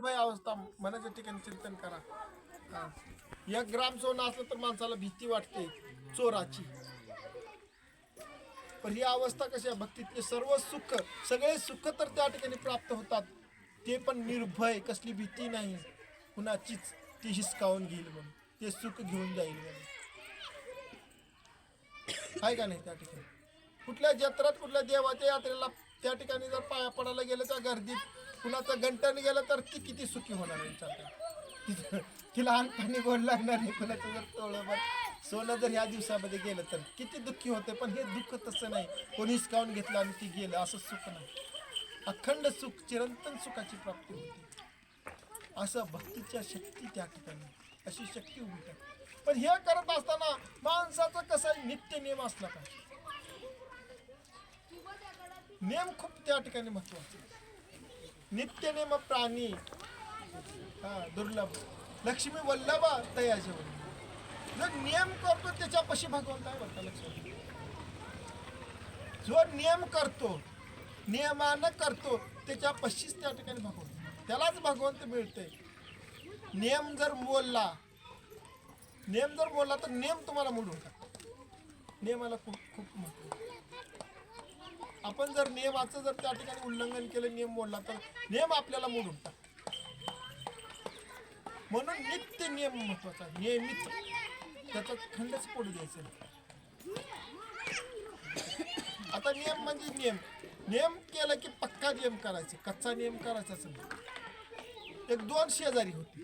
निर्भय अवस्था मनाच्या ठिकाणी चिंतन करा. हा. एक ग्राम सोनं असलं तर माणसाला भीती वाटते चोराची. पण ही अवस्था कशी आहे भक्तीतले सर्व सुख सगळे सुख तर त्या ठिकाणी प्राप्त होतात. ते पण निर्भय कसली भीती नाही. कुणाचीच ती हिसकावून घेईल म्हणून. ते सुख घेऊन जाईल म्हणून. आहे का नाही त्या ठिकाणी? कुठल्या जत्रात कुठल्या देवाच्या यात्रेला त्या ठिकाणी जर पाया पडायला गेलं त्या गर्दीत कुणाचं गंटन गेलं तर ती किती सुखी होणार आहे विचार तिला लहानपणी गोड लागणार नाही कुणाचं जर तोळभर सोनं जर ह्या दिवसामध्ये गेलं तर किती दुःखी होते पण हे दुःख तसं नाही. कोणी हिसकावून घेतलं आणि ती गेलं असं सुख नाही. अखंड सुख चिरंतन सुखाची प्राप्ती होती. असं भक्तीच्या शक्ती त्या ठिकाणी अशी शक्ती उभी पण हे करत असताना माणसाचा कसा नित्य नियम असला पाहिजे. नियम खूप त्या ठिकाणी महत्त्वाचे नित्य प्राणी. हा दुर्लभ. लक्ष्मी वल्लभा तयाचे जो नियम करतो त्याच्यापाशी भगवंत आहे बरं लक्षात जो नियम करतो नियमानं करतो त्याच्यापाशीच त्या ठिकाणी भगवंत त्यालाच भगवंत मिळते नियम जर बोलला नियम जर बोलला तर नियम तुम्हाला मोडून टाकतो. नियमाला खूप खूप महत्त्व आपण जर नियमाचं जर त्या ठिकाणी उल्लंघन केलं नियम मोडला तर नियम आपल्याला मोडून टाक. म्हणून नित्य नियम महत्त्वाचा नियमित त्याचा खंडच पडू द्यायचं नाही. आता नियम म्हणजे नियम. नियम केला की पक्का नियम करायचे. कच्चा नियम करायचा नाही. एक दोन शेजारी होती.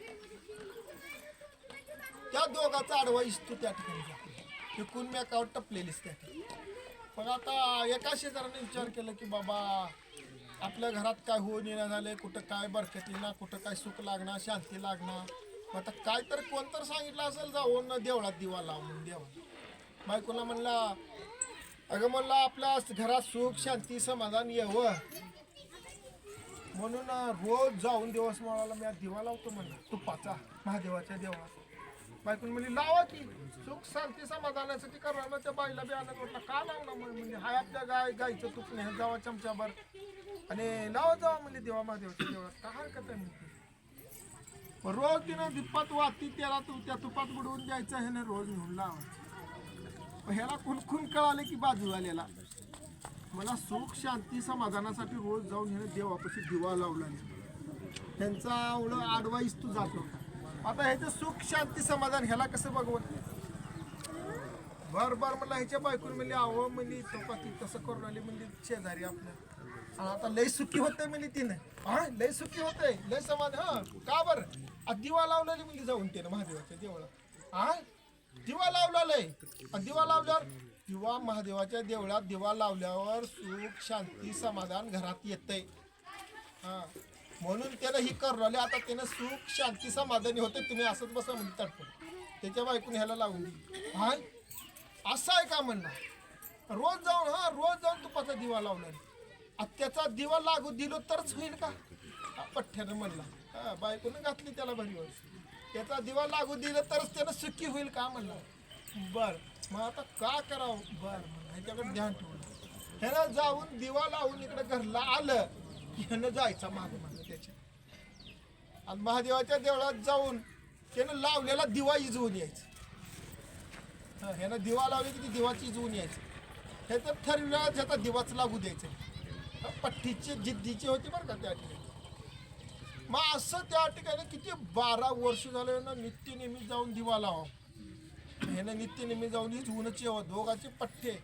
त्या दोघाचा आडवा इस्तो त्या ठिकाणी एकूण मी मेकावर टपलेलीच त्या ठिकाणी? पण आता एका शेजाराने विचार केला की बाबा आपल्या घरात काय होऊन येणं झालंय कुठं काय बरकत येणार कुठं काय सुख लागणार शांती लागणार? मग आता काय तर कोण तर सांगितलं असेल जाऊन देवळात दिवा लाव म्हणून देवा. बायकोला म्हणला अगं म्हणला आपल्या घरात सुख शांती समाधान यावं. म्हणून रोज जाऊन दिवस माळाला मी दिवा लावतो म्हणलं तुपाचा महादेवाच्या देवळात. बायकून म्हणजे लावा की. सुख शांती समाधानासाठी करणार मग त्या बाईला बी आनंद वाटला. का लावला म्हणजे हाय आपल्या गाय गायचं तूप नाही. जावा चमच्याभर. आणि लावा जावा म्हणजे देवा महादेवाच्या देवळात का हरकत आहे म्हणते रोज तिनं दिप्पात वाती त्याला तू त्या तुपात बुडवून द्यायचं ह्याने रोज घेऊन लावा. ह्याला खुनखुन कळाले की बाजू आलेला मला सुख शांती समाधानासाठी रोज जाऊन ह्याने देवापाशी दिवा लावला. त्यांचा एवढं आडवाईस तू जातो आता ह्याचं सुख शांती समाधान ह्याला कसं बघवत भर भर मला ह्याच्या बायकून म्हणली आव म्हणली चौपाती तसं करून आली म्हणली शेजारी आपल्या आणि आता लय सुखी होते म्हणली तिने. हा? लय सुखी होते लय समाधान हा? का बर? दिवा लावलेली म्हणली जाऊन तिने महादेवाच्या देवळात. हा? दिवा लावला लय दिवा लावल्यावर दिवा महादेवाच्या देवळात दिवा लावल्यावर सुख शांती समाधान घरात येतंय. हा? म्हणून त्यानं ही करून राहिले. आता त्यानं सुख शांती समाधानी होते. तुम्ही असंच बसा म्हणजे तटपट त्याच्या बायकून ह्याला लावून दिली हाय असं आहे का म्हणणार रोज जाऊन हा रोज जाऊन तुपाचा दिवा लावणार आता त्याचा दिवा लागू दिलो तरच होईल का? पठ्ठ्यानं म्हणला. हा बायकोनं घातली त्याला भरीवर. त्याचा दिवा लागू दिलं तरच त्यानं सुखी होईल का म्हणला? बर. मग आता का करावं? बर मग ह्याच्याकडे ध्यान ठेवलं ह्यानं जाऊन दिवा लावून इकडे घरला आलं. की ह्यानं जायचा माग. आणि महादेवाच्या देवळात जाऊन त्यानं लावलेला दिवा इजवून यायचं. हां ह्यानं दिवा लावली की ती दिवाची इजवून यायचं. ह्याचं ठरविला ह्याचा दिवाच लागू द्यायचं. हा, पट्टीची जिद्दीची होती बरं का त्या ठिकाणी. मग असं त्या ठिकाणी किती बारा वर्ष झालं ना नित्य नेहमी जाऊन दिवा लावा. ह्यानं नित्य नेहमी जाऊन इजवूनच यावं. दोघाचे पट्टे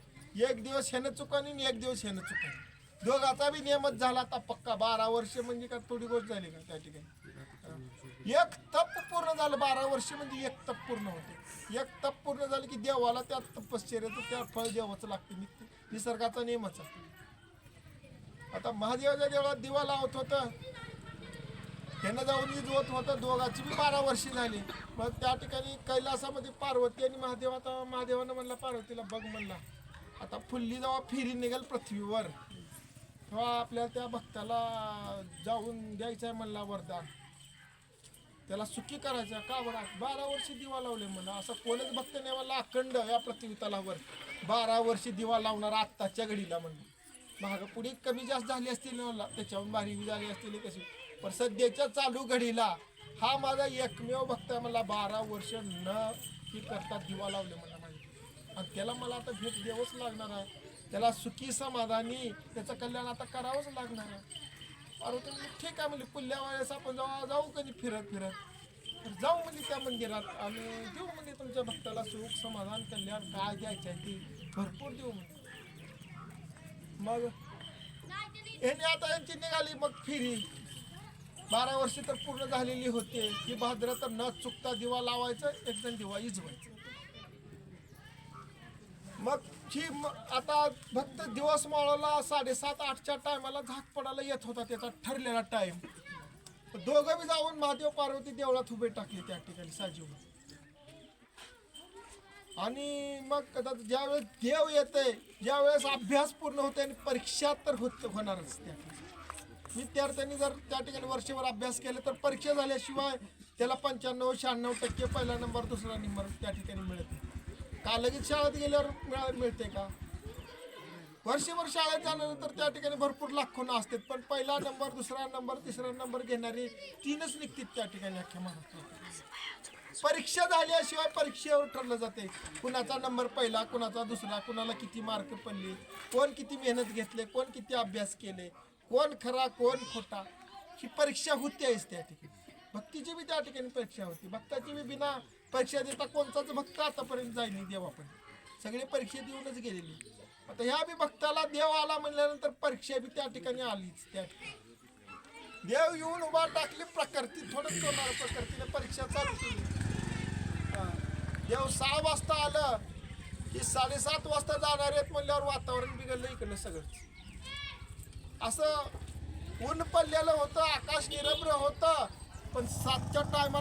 एक दिवस ह्यानं चुकानी आणि एक दिवस ह्यानं चुकानी. दोघाचा बी नियमच झाला आता पक्का. बारा वर्ष म्हणजे का थोडी गोष्ट झाली का त्या ठिकाणी? एक तप पूर्ण झालं बारा वर्ष म्हणजे एक तप पूर्ण होते. एक तप पूर्ण झालं की देवाला त्या तपश्चर्याचं त्या फळ देवाचं लागते. नित्य निसर्गाचा नियमच आता महादेवाच्या देवळात दिवा लावत होतं. त्यांना जाऊन विजवत होतं. दोघाची बी बारा वर्षी झाली. मग त्या ठिकाणी कैलासामध्ये पार्वती आणि महादेव आता महादेवानं म्हणला पार्वतीला बघ म्हणला आता फुल्ली जेव्हा फिरी निघेल पृथ्वीवर तेव्हा आपल्या त्या भक्ताला जाऊन द्यायचं आहे म्हणला वरदान. त्याला सुखी करायचं. का बरं? बारा वर्षी दिवा लावले म्हणा. असं कोणच भक्त नाही मला अखंड या पृथ्वीतलावर. बारा वर्षी दिवा लावणार आत्ताच्या घडीला म्हणून महाग पुढे कमी जास्त झाली असतील ना मला त्याच्याहून भारी झाली असतील कशी. पण सध्याच्या चालू घडीला हा माझा एकमेव भक्त आहे मला बारा वर्ष न ही करता दिवा लावले मला माहिती आणि त्याला मला आता भेट द्यावंच लागणार आहे. त्याला सुखी समाधानी त्याचं कल्याण आता करावंच लागणार आहे. अरे तुम्ही ठीक आहे म्हणजे पुढल्या वेळेस आपण जाऊ जाऊ कधी फिरत फिरत. तर जाऊ म्हणजे त्या मंदिरात आणि देऊ म्हणजे तुमच्या भक्ताला सुख समाधान कल्याण काय द्यायचं आहे ते भरपूर देऊ म्हणजे मग यांनी आता यांची निघाली मग फिरी. बारा वर्ष तर पूर्ण झालेली होते. ही भाद्र तर न चुकता दिवा लावायचं एकदम दिवा इजवायचं. मग ही आता फक्त दिवस माळाला साडेसात आठच्या टायमाला झाक पडायला येत होता त्याचा ठरलेला टाइम दोघं बी जाऊन महादेव पार्वती देवळात उभे टाकले त्या ठिकाणी साजीव आणि मग कदाच ज्यावेळेस देव येते ज्यावेळेस अभ्यास पूर्ण होते आणि परीक्षा तर होत होणारच त्या विद्यार्थ्यांनी जर त्या ठिकाणी वर्षभर अभ्यास केला तर परीक्षा झाल्याशिवाय त्याला पंच्याण्णव शहाण्णव टक्के पहिला नंबर दुसरा नंबर त्या ठिकाणी मिळत नाही. का? लगेच शाळेत गेल्यावर मिळा- मिळते का? वर्षभर शाळेत झाल्यानंतर त्या ठिकाणी भरपूर लाखो असतात पण पहिला नंबर दुसरा नंबर तिसरा नंबर घेणारी तीनच निघतात त्या ठिकाणी अख्ख्या महाराष्ट्रात. परीक्षा झाल्याशिवाय परीक्षेवर ठरलं जाते. कुणाचा नंबर पहिला कुणाचा दुसरा कुणाला किती मार्क पडले कोण किती मेहनत घेतले कोण किती अभ्यास केले कोण खरा कोण खोटा ही परीक्षा होते आहेच त्या ठिकाणी. भक्तीची बी त्या ठिकाणी परीक्षा होती. भक्ताची बी बिना परीक्षा देता कोणताच भक्त आतापर्यंत जाईल देवापर्यंत. सगळे परीक्षा देऊनच गेलेली. आता ह्या बी भक्ताला देव आला म्हणल्यानंतर परीक्षा बी त्या ठिकाणी आलीच त्या ठिकाणी. देव येऊन उभा टाकली प्रकृती थोडं करणार प्रकृतीने परीक्षा चालू केली. देव सहा वाजता आलं की साडेसात वाजता जाणार आहेत म्हणल्यावर वातावरण बिघडलं इकडलं सगळं असं ऊन पडलेलं होतं आकाश निरभ्र होतं पण सातच्या टायमाला